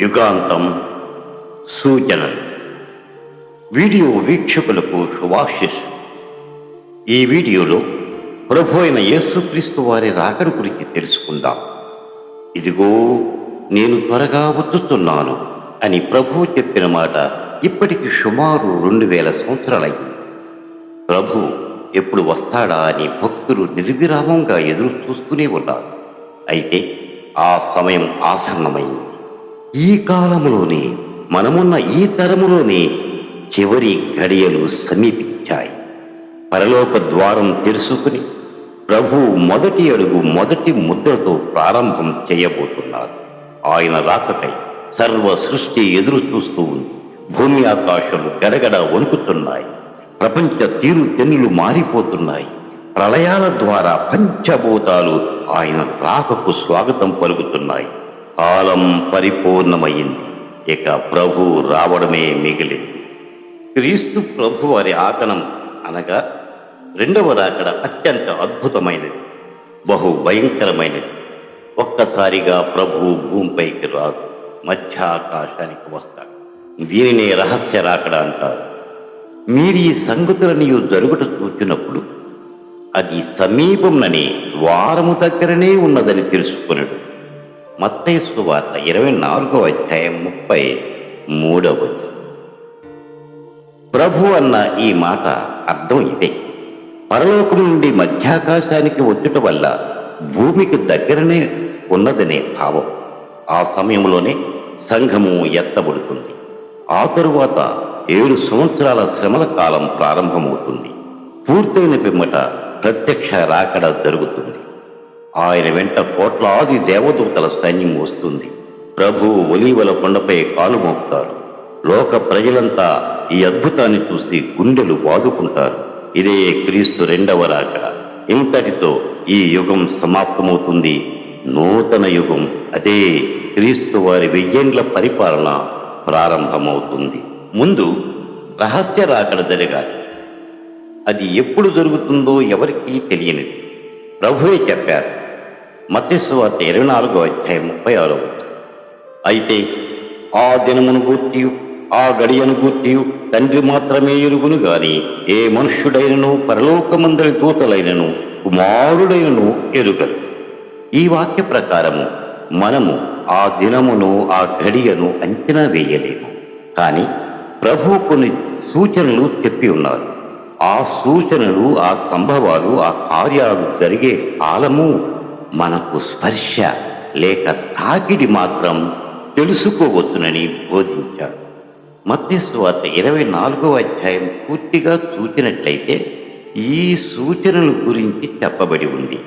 యుగాంతం సూచనలు వీడియో వీక్షకులకు శుభాశిష్ ఈ వీడియోలో ప్రభు అయిన యేసుక్రీస్తు వారి రాకడ గురించి తెలుసుకుందాం. ఇదిగో నేను త్వరగా వద్దుతున్నాను అని ప్రభు చెప్పిన మాట ఇప్పటికి సుమారు రెండు వేల సంవత్సరాలయ్యింది ప్రభు ఎప్పుడు వస్తాడా అని భక్తులు నిర్విరామంగా ఎదురు చూస్తూనే ఉన్నారు. అయితే ఆ సమయం ఆసన్నమైంది. ఈ కాలంలోనే మనమున్న ఈ తరములోనే చివరి గడియలు సమీపించాయి. పరలోక ద్వారం తెలుసుకుని ప్రభు మొదటి అడుగు మొదటి ముద్రతో ప్రారంభం చేయబోతున్నారు. ఆయన రాకకై సర్వ సృష్టి ఎదురు చూస్తూ ఉంది. భూమి ఆకాశాలు గడగడ వణుకుతున్నాయి. ప్రపంచ తీరు తెన్నులు మారిపోతున్నాయి. ప్రళయాల ద్వారా పంచభూతాలు ఆయన రాకకు స్వాగతం పలుకుతున్నాయి. కాలం పరిపూర్ణమైంది ఇక ప్రభు రావడమే మిగిలింది. క్రీస్తు ప్రభు వారి ఆకనం అనగా రెండవ రాకడ అత్యంత అద్భుతమైనది బహు భయంకరమైనది. ఒక్కసారిగా ప్రభు భూమిపైకి రాదు మధ్య ఆకాశానికి వస్తాడు. దీనినే రహస్య రాకడ అంటారు. మీరు ఈ సంగతులని జరుగుట చూచినప్పుడు అది సమీపంననే వారము దగ్గరనే ఉన్నదని తెలుసుకున్నాడు మత్తైసు వార్త ఇరవై నాలుగవ అధ్యాయం ముప్పై మూడవ. ప్రభు అన్న ఈ మాట అర్థం ఇదే. పరలోకం నుండి మధ్యాకాశానికి వచ్చుట వల్ల భూమికి దగ్గరనే ఉన్నదనే భావం. ఆ సమయంలోనే సంఘము ఎత్తబడుతుంది. ఆ తరువాత ఏడు సంవత్సరాల శ్రమల కాలం ప్రారంభమవుతుంది. పూర్తయిన పిమ్మట ప్రత్యక్ష రాకడ జరుగుతుంది. ఆయన వెంట కోట్లాది దేవదూతల సైన్యం వస్తుంది. ప్రభువు ఒలీవల కొండపై కాలు మోపుతారు. లోక ప్రజలంతా ఈ అద్భుతాన్ని చూసి గుండెలు బాదుకుంటారు ఇదే క్రీస్తు రెండవ రాక. ఇంతటితో ఈ యుగం సమాప్తమవుతుంది. నూతన యుగం అదే క్రీస్తు వారి వెయ్యేండ్ల పరిపాలన ప్రారంభమవుతుంది. ముందు రహస్య రాకడ జరగాలి. అది ఎప్పుడు జరుగుతుందో ఎవరికీ తెలియనిది. ప్రభువే చెప్పారు మత్స్యవార్త ఇరవై నాలుగో అధ్యాయం ముప్పై ఆరో అయితే ఆ దినమును గూర్తియు ఆ గడియను గూర్తియు తండ్రి మాత్రమే ఎరుగును గాని ఏ మనుష్యుడైనను పరలోకమందరి దూతలైనను కుమారుడైనను ఎరుగరు. ఈ వాక్య ప్రకారము మనము ఆ దినమును ఆ గడియను అంచనా వేయలేము. కానీ ప్రభు కొన్ని సూచనలు చెప్పి ఉన్నారు. ఆ సూచనలు ఆ సంభవాలు ఆ కార్యాలు జరిగే కాలము మనకు స్పర్శ లేక తాకిడి మాత్రం తెలుసుకోవచ్చునని బోధించారు మధ్యస్వార్త ఇరవై నాలుగవ అధ్యాయం పూర్తిగా చూచినట్లయితే ఈ సూచనల గురించి చెప్పబడి ఉంది.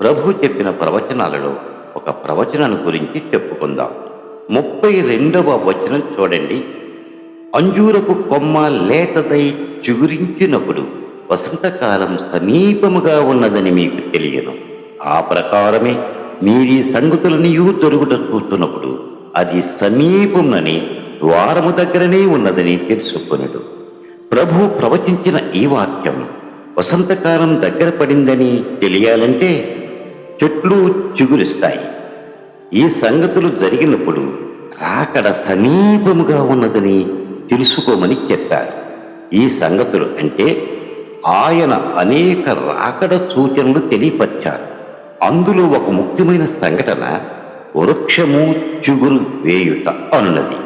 ప్రభు చెప్పిన ప్రవచనాలలో ఒక ప్రవచనం గురించి చెప్పుకుందాం. ముప్పై రెండవ వచనం చూడండి. అంజూరపు కొమ్మ లేతదై చిగురించినప్పుడు వసంతకాలం సమీపముగా ఉన్నదని మీకు తెలియను. ఆ ప్రకారమే మీరీ సంగతులనియూ దొరుగుట చూస్తున్నప్పుడు అది సమీపంనని ద్వారము దగ్గరనే ఉన్నదని తెలుసుకొనుడు. ప్రభు ప్రవచించిన ఈ వాక్యం వసంతకాలం దగ్గర పడిందని తెలియాలంటే చెట్లు చిగురిస్తాయి. ఈ సంగతులు జరిగినప్పుడు రాకడ సమీపముగా ఉన్నదని తెలుసుకోమని చెప్పారు. ఈ సంగతులు అంటే ఆయన అనేక రాకడ సూచనలు తెలియపరిచారు. అందులో ఒక ముఖ్యమైన సంఘటన వృక్షము చిగురు వేయుట అనున్నది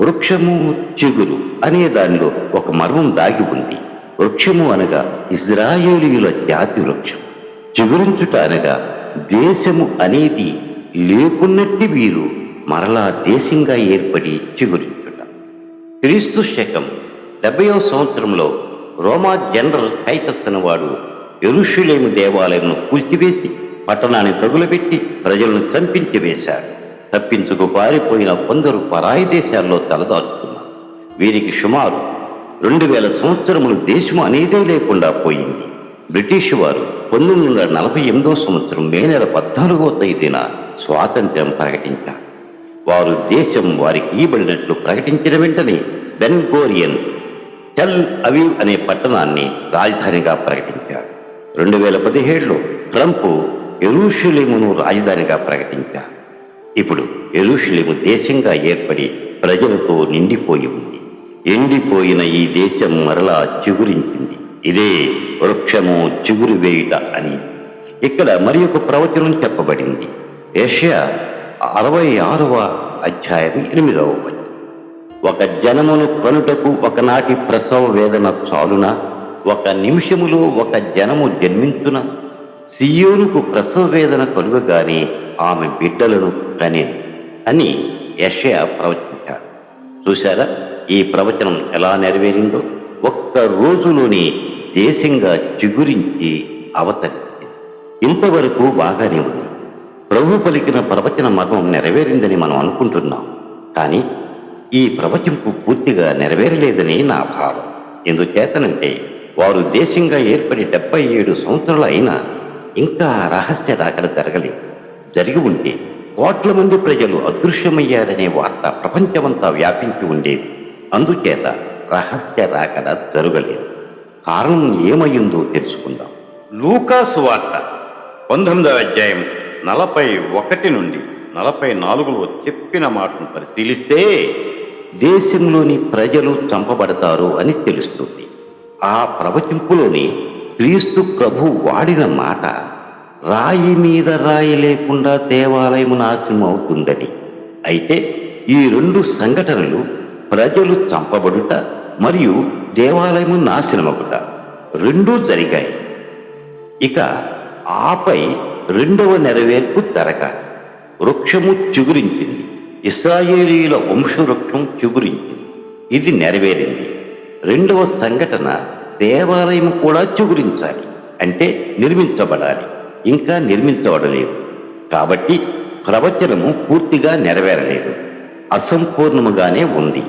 వృక్షము చిగురు అనే దానిలో ఒక మర్మం దాగి ఉంది. వృక్షము అనగా ఇజ్రాయేలీయుల జాతి వృక్షం. చిగురించుట అనగా దేశము అనేది లేకున్నట్టి వీరు మరలా దేశంగా ఏర్పడి చిగురించుట. క్రీస్తు శకం డెబ్బయో సంవత్సరంలో రోమా జనరల్ కైతస్తున్నవాడు వాడు ఎరుషులేము దేవాలయంను కూల్చివేసి పట్టణాన్ని తగులబెట్టి ప్రజలను చంపించి వేశాడు తప్పించుకు పారిపోయిన కొందరు పరాయి దేశాల్లో తలదాచుకున్నారు. వీరికి సుమారు రెండు వేల సంవత్సరములు దేశం అనేదే లేకుండా పోయింది. బ్రిటిష్ వారు పంతొమ్మిది వందల నలభై ఎనిమిదో సంవత్సరం మే నెల పద్నాలుగో తేదీన స్వాతంత్ర్యం ప్రకటించారు. వారు దేశం వారికి ఈబడినట్లు ప్రకటించిన వెంటనే బెన్గోరియన్ టెల్ అవీవ్ అనే పట్టణాన్ని రాజధానిగా ప్రకటించారు. రెండు వేల పదిహేడులో ట్రంప్ ఎరుషులేమును రాజధానిగా ప్రకటించారు. ఇప్పుడు ఎరుషులేము దేశంగా ఏర్పడి ప్రజలతో నిండిపోయి ఉంది. ఎండిపోయిన ఈ దేశం మరలా చిగురించింది. ఇదే వృక్షము చిగురు వేయుట అని. ఇక్కడ మరి ఒక ప్రవచనం చెప్పబడింది. ఏషియా అరవై ఆరవ అధ్యాయం ఎనిమిదవ ఒక జనమును కనుటకు ఒకనాటి ప్రసవ వేదన చాలున? ఒక నిమిషములో ఒక జనము జన్మించున? సియోనుకు ప్రసవ వేదన కలుగగానే ఆమె బిడ్డలను కనే అని యషయ ప్రవచించాడు. చూశారా? ఈ ప్రవచనం ఎలా నెరవేరిందో? ఒక్క రోజులోనే దేశంగా చిగురించి అవతరించింది. ఇంతవరకు బాగానే ఉంది. ప్రభు పలికిన ప్రవచన మర్మం నెరవేరిందని మనం అనుకుంటున్నాం. కానీ ఈ ప్రవచింపు పూర్తిగా నెరవేరలేదని నా భావం. ఎందుచేతనంటే వారు దేశంగా ఏర్పడి డెబ్బై ఏడు సంవత్సరాలు అయినా ఇంకా రహస్య రాకడ జరగలేదు. జరిగి ఉంటే కోట్ల మంది ప్రజలు అదృశ్యమయ్యారనే వార్త ప్రపంచమంతా వ్యాపించి ఉండేది. అందుచేత రహస్య రాకడ జరగలేదు. కారణం ఏమయ్యిందో తెలుసుకుందాం. లూకాసు వార్త పంతొమ్మిదవ అధ్యాయం నలభై ఒకటి నుండి నలభై నాలుగులో చెప్పిన మాటను పరిశీలిస్తే దేశంలోని ప్రజలు చంపబడతారు అని తెలుస్తుంది. ఆ ప్రవచింపులోని క్రీస్తు ప్రభు వాడిన మాట రాయి మీద రాయి లేకుండా దేవాలయము నాశనం అవుతుందని అయితే ఈ రెండు సంఘటనలు ప్రజలు చంపబడుట మరియు దేవాలయము నాశనమగుట రెండూ జరిగాయి. ఇక ఆపై రెండవ నెరవేర్పు జరగాలి వృక్షము చిగురించింది. ఇస్రాయేలీల వంశవృక్షం చిగురించింది. ఇది నెరవేరింది. రెండవ సంఘటన దేవాలయం కూడా చిగురించాలి. అంటే నిర్మించబడాలి. ఇంకా నిర్మించబడలేదు. కాబట్టి ప్రవచనము పూర్తిగా నెరవేరలేదు. అసంపూర్ణముగానే ఉంది.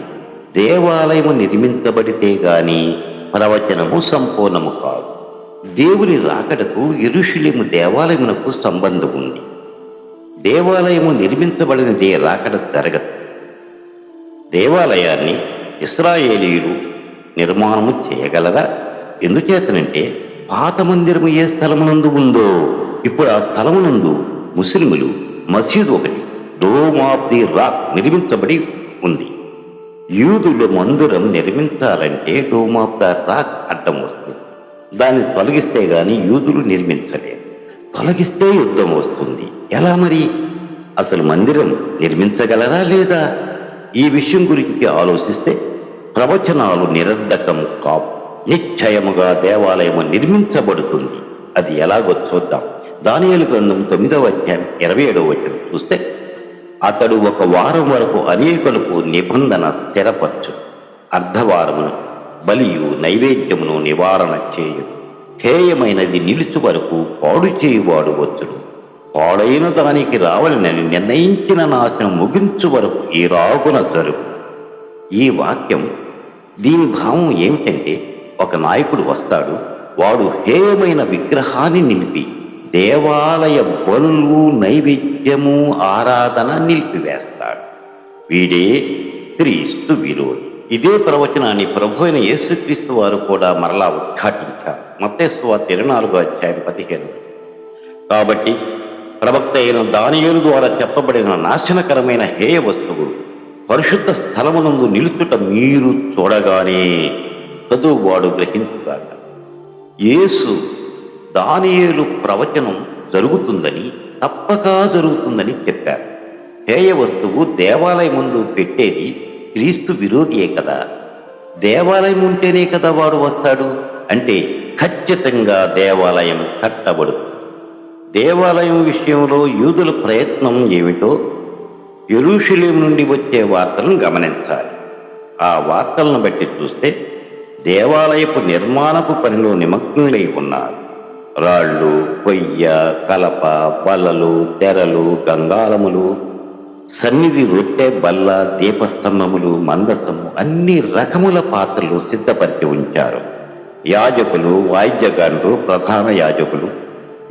దేవాలయము నిర్మించబడితే గాని ప్రవచనము సంపూర్ణము కాదు. దేవుని రాకడకు ఎరుషులేము దేవాలయమునకు సంబంధం ఉంది. దేవాలయము నిర్మించబడినదే రాకడ జరగదు. దేవాలయాన్ని ఇస్రాయేలీలు నిర్మాణము చేయగలరా? ఎందుచేతనంటే పాత మందిరము ఏ స్థలమునందు ఉందో ఇప్పుడు ఆ స్థలమునందు ముస్లిములు మసీదు ఒకటి డోమ్ ఆఫ్ ది రాక్ నిర్మించబడి ఉంది. యూదుల మందిరం నిర్మించాలంటే డోమ్ ఆఫ్ ద రాక్ అడ్డం వస్తుంది. దాన్ని తొలగిస్తే గాని యూదులు నిర్మించలేరు. తొలగిస్తే యుద్ధం వస్తుంది. ఎలా మరి? అసలు మందిరం నిర్మించగలరా లేదా? ఈ విషయం గురించి ఆలోచిస్తే ప్రవచనాలు నిరర్ధకం కావు. నిశ్చయముగా దేవాలయము నిర్మించబడుతుంది. అది ఎలాగో చూద్దాం. దానియలు గ్రంథం తొమ్మిదవ అధ్యాయం ఇరవై ఏడవ వచ్చిన చూస్తే అతడు ఒక వారం వరకు అనేకులకు నిబంధన స్థిరపరచు అర్ధవారమును బలియు నైవేద్యమును నివారణ చేయు హేయమైనది నిలుచు వరకు పాడు చేయువాడు వచ్చును. పాడైన దానికి రావాలని నిర్ణయించిన నాశనం ముగించు వరకు ఈ రాగున జరుగు ఈ వాక్యం దీని భావం ఏమిటంటే ఒక నాయకుడు వస్తాడు వాడు హేయమైన విగ్రహాన్ని నిలిపి దేవాలయ బలులు నైవేద్యము ఆరాధన నిలిపివేస్తాడు. వీడే క్రీస్తు విరోధి. ఇదే ప్రవచనాన్ని ప్రభు అయిన యేసుక్రీస్తు వారు కూడా మరలా ఉద్ఘాటించారు. మత్తేశ్వ ఇరవై అధ్యాయం పదిహేను. కాబట్టి ప్రవక్త అయిన దానియేలు ద్వారా చెప్పబడిన నాశనకరమైన హేయ వస్తువు పరిశుద్ధ స్థలమునందు నిలుచుట మీరు చూడగానే చదువువాడు గ్రహించుగాక. యేసు దానియేలు ప్రవచనం జరుగుతుందని తప్పక జరుగుతుందని చెప్పారు. హేయ వస్తువు దేవాలయం ముందు పెట్టేది క్రీస్తు విరోధియే కదా. దేవాలయం ఉంటేనే కదా వాడు వస్తాడు? అంటే ఖచ్చితంగా దేవాలయం కట్టబడు దేవాలయం విషయంలో యూదుల ప్రయత్నం ఏమిటో ఎరుషులేం నుండి వచ్చే వార్తలను గమనించాలి. ఆ వార్తలను బట్టి చూస్తే దేవాలయపు నిర్మాణపు పనిలో నిమగ్నులై ఉన్నారు. రాళ్ళు కొయ్య కలప బల్లలు తెరలు గంగాలములు సన్నిధి రొట్టె బల్ల దీపస్తంభములు మందసము అన్ని రకముల పాత్రలు సిద్ధపరిచి ఉంచారు. యాజకులు వాయిద్యగాండ్రు ప్రధాన యాజకులు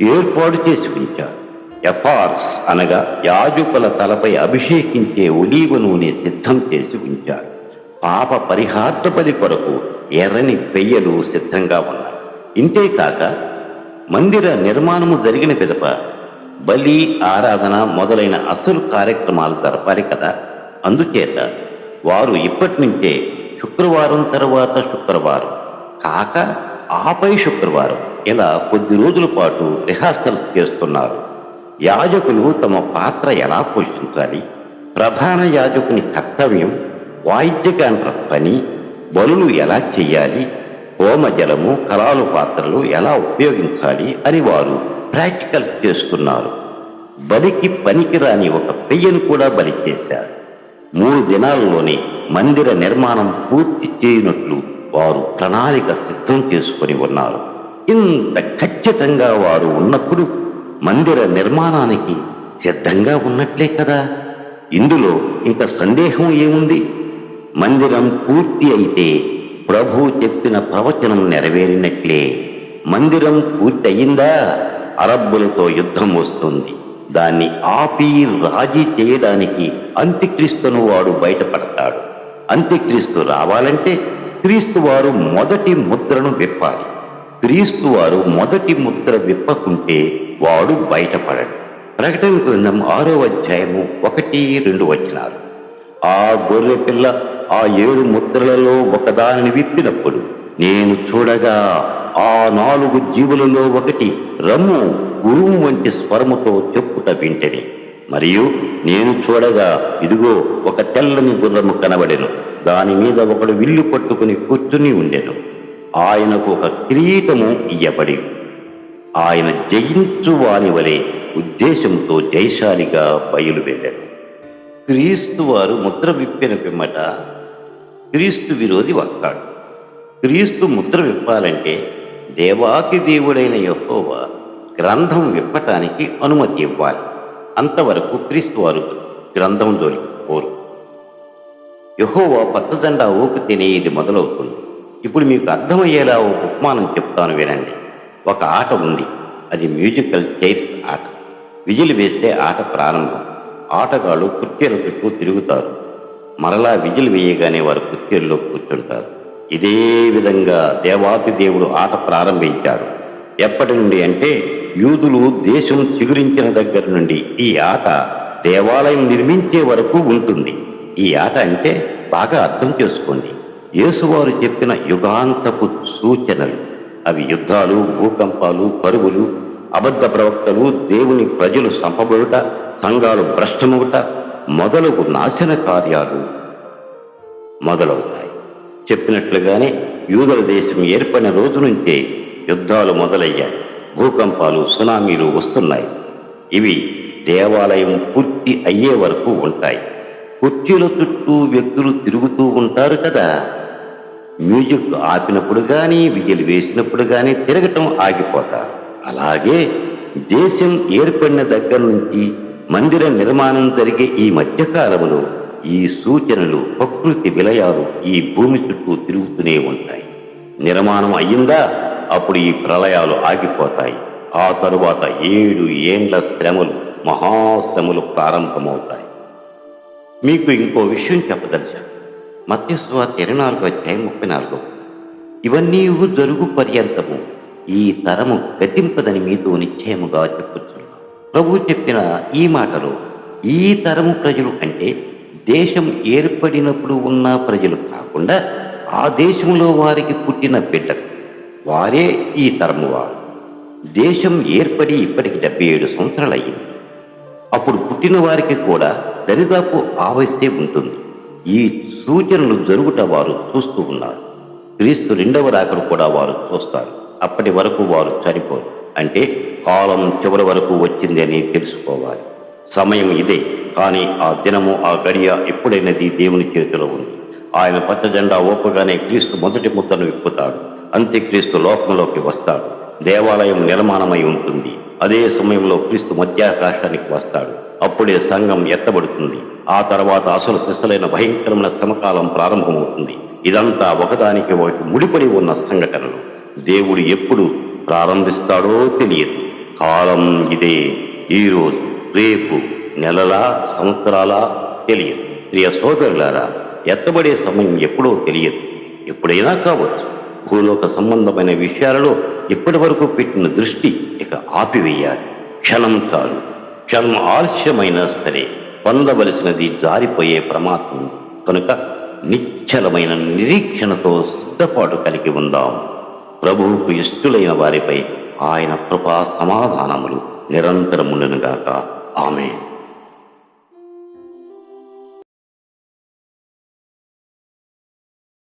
ఏర్పాటు చేసి ఉంచారు. ఎఫార్స్ అనగా యాజుకుల తలపై అభిషేకించే ఒలీవ నూనె సిద్ధం చేసి ఉంచారు. పాప పరిహార్థ బలి కొరకు ఎర్రని పెయ్యలు సిద్ధంగా ఉన్నాయి. ఇంతేకాక మందిర నిర్మాణము జరిగిన పిదప బలి ఆరాధన మొదలైన అసలు కార్యక్రమాలు జరపాలి కదా. అందుచేత వారు ఇప్పటి నుంచే శుక్రవారం తర్వాత శుక్రవారం కాక ఆపై శుక్రవారం ఇలా కొద్ది రోజుల పాటు రిహార్సల్స్ చేస్తున్నారు. యాజకులు తమ పాత్ర ఎలా పోషించాలి? ప్రధాన యాజకుని కర్తవ్యం వాయిద్యగాంట్ర పని బలులు ఎలా చెయ్యాలి? హోమ జలము పాత్రలు ఎలా ఉపయోగించాలి అని వారు ప్రాక్టికల్స్ చేస్తున్నారు బలికి పనికిరాని ఒక పెయ్యను కూడా బలి చేశారు. మూడు దినాల్లోనే మందిర నిర్మాణం పూర్తి చేయనట్లు వారు ప్రణాళిక సిద్ధం చేసుకొని ఉన్నారు. ఇంత ఖచ్చితంగా వారు ఉన్నప్పుడు మందిర నిర్మాణానికి సిద్ధంగా ఉన్నట్లే కదా. ఇందులో ఇంకా సందేహం ఏముంది? మందిరం పూర్తి అయితే ప్రభు చెప్పిన ప్రవచనం నెరవేరినట్లే. మందిరం పూర్తయిందా? అరబ్బులతో యుద్ధం వస్తుంది. దాన్ని ఆపి రాజీ చేయడానికి అంత్యక్రీస్తును వాడు బయటపడతాడు. అంత్యక్రీస్తు రావాలంటే క్రీస్తు వారు మొదటి ముద్రను విప్పాలి. క్రీస్తు వారు మొదటి ముద్ర విప్పకుంటే వాడు బయటపడడు. ప్రకటన గ్రంథం ఆరో అధ్యాయము ఒకటి రెండు వచ్చినారు ఆ గొర్రె పిల్ల ఆ ఏడు ముద్రలలో ఒకదానిని విప్పినప్పుడు నేను చూడగా ఆ నాలుగు జీవులలో ఒకటి రమ్ము గురువు వంటి స్వరముతో చెప్పుట వింటని. మరియు నేను చూడగా ఇదిగో ఒక తెల్లని గుర్రము కనబడెను. దాని మీద ఒకడు విల్లు పట్టుకుని కూర్చుని ఉండెను. ఆయనకు ఒక కిరీటము ఇయ్యబడి ఆయన జయించువాని వలె ఉద్దేశంతో జయశాలిగా బయలువెళ్ళాడు క్రీస్తు వారు ముద్ర విప్పిన పిమ్మట క్రీస్తు విరోధి వస్తాడు. క్రీస్తు ముద్ర విప్పాలంటే దేవాకి దేవుడైన యహోవా గ్రంథం విప్పటానికి అనుమతి ఇవ్వాలి. అంతవరకు క్రీస్తు వారు గ్రంథం జోలికి పోరు. యెహోవా పచ్చదండ ఊపితేనే ఇది మొదలవుతుంది. ఇప్పుడు మీకు అర్థమయ్యేలా ఒక ఉపమానం చెప్తాను వినండి. ఒక ఆట ఉంది. అది మ్యూజికల్ చైర్స్ ఆట. విజిల్ వేస్తే ఆట ప్రారంభం. ఆటగాళ్ళు కుర్చీల చుట్టూ తిరుగుతారు. మరలా విజిల్ వేయగానే వారు కుర్చీల్లో కూర్చుంటారు. ఇదే విధంగా దేవాతి దేవుడు ఆట ప్రారంభించాడు. ఎప్పటి నుండి అంటే యూదులు దేశం చిగురించిన దగ్గర నుండి ఈ ఆట దేవాలయం నిర్మించే వరకు ఉంటుంది. ఈ ఆట అంటే బాగా అర్థం చేసుకోండి. యేసువారు చెప్పిన యుగాంతపు సూచనలు. అవి యుద్ధాలు భూకంపాలు పరుగులు అబద్ధ ప్రవక్తలు దేవుని ప్రజలు సంపబడుట సంఘాలు భ్రష్టమవుట మొదలగు నాశన కార్యాలు మొదలవుతాయి. చెప్పినట్లుగానే యూదుల దేశం ఏర్పడిన రోజు నుంచే యుద్ధాలు మొదలయ్యాయి. భూకంపాలు సునామీలు వస్తున్నాయి. ఇవి దేవాలయం పూర్తి అయ్యే వరకు ఉంటాయి. కుర్చీల చుట్టూ వ్యక్తులు తిరుగుతూ ఉంటారు కదా. మ్యూజిక్ ఆపినప్పుడు కానీ విజయలు వేసినప్పుడు కానీ తిరగటం ఆగిపోతారు అలాగే దేశం ఏర్పడిన దగ్గర నుంచి మందిర నిర్మాణం జరిగే ఈ మధ్యకాలంలో ఈ సూచనలు ప్రకృతి విలయాలు ఈ భూమి చుట్టూ తిరుగుతూనే ఉంటాయి. నిర్మాణం అయ్యిందా? అప్పుడు ఈ ప్రళయాలు ఆగిపోతాయి. ఆ తరువాత ఏడు ఏండ్ల శ్రమలు మహాశ్రమలు ప్రారంభమవుతాయి. మీకు ఇంకో విషయం చెప్పదలిచాను మత్స్వార్త ఇరవై నాలుగు అధ్యాయం ముప్పై నాలుగు. ఇవన్నీ జరుగు పర్యంతము. ఈ తరము గతింపదని మీతో నిశ్చయముగా చెప్పుచున్నాను. ప్రభు చెప్పిన ఈ మాటలో ఈ తరము ప్రజలు అంటే దేశం ఏర్పడినప్పుడు ఉన్న ప్రజలు కాకుండా ఆ దేశంలో వారికి పుట్టిన బిడ్డలు. వారే ఈ తరము వారు. దేశం ఏర్పడి ఇప్పటికి డెబ్బై ఏడు సంవత్సరాలు అయ్యింది అప్పుడు పుట్టిన వారికి కూడా దరిదాపు ఆవశ్యే ఉంటుంది. ఈ సూచనలు జరుగుట వారు చూస్తూ ఉన్నారు. క్రీస్తు రెండవ రాకడు కూడా వారు చూస్తారు. అప్పటి వరకు వారు చనిపోరు. అంటే కాలం చివరి వరకు వచ్చింది అని తెలుసుకోవాలి. సమయం ఇదే. కానీ ఆ దినము ఆ గడియ ఎప్పుడైనది దేవుని చేతిలో ఉంది. ఆయన పచ్చ జెండా ఓపగానే క్రీస్తు మొదటి ముద్దను విప్పుతాడు. అంత్యక్రీస్తు లోకంలోకి వస్తాడు. దేవాలయం నిర్మాణమై ఉంటుంది. అదే సమయంలో క్రీస్తు మధ్యాకాశానికి వస్తాడు. అప్పుడే సంఘం ఎత్తబడుతుంది. ఆ తర్వాత అసలు సిసలైన భయంకరమైన శ్రమకాలం ప్రారంభమవుతుంది. ఇదంతా ఒకదానికి ఒకటి ముడిపడి ఉన్న సంఘటనలు. దేవుడు ఎప్పుడు ప్రారంభిస్తాడో తెలియదు. కాలం ఇదే. ఈ రోజు రేపు నెలలా సంవత్సరాలా తెలియదు. ప్రియ సోదరులారా ఎత్తబడే సమయం ఎప్పుడో తెలియదు. ఎప్పుడైనా కావచ్చు. భూలోక సంబంధమైన విషయాలలో ఇప్పటి వరకు పెట్టిన దృష్టి ఇక ఆపివేయాలి. క్షణం చాలు. క్షణం ఆలస్యమైనా సరే. పొందవలసినది జారిపోయే ప్రమాదం ఉంది. కనుక నిశ్చలమైన నిరీక్షణతో సిద్ధపాటు కలిగి ఉందాం. ప్రభువుకు ఇష్టులైన వారిపై ఆయన కృపా సమాధానములు నిరంతరముండునుగాక. ఆమె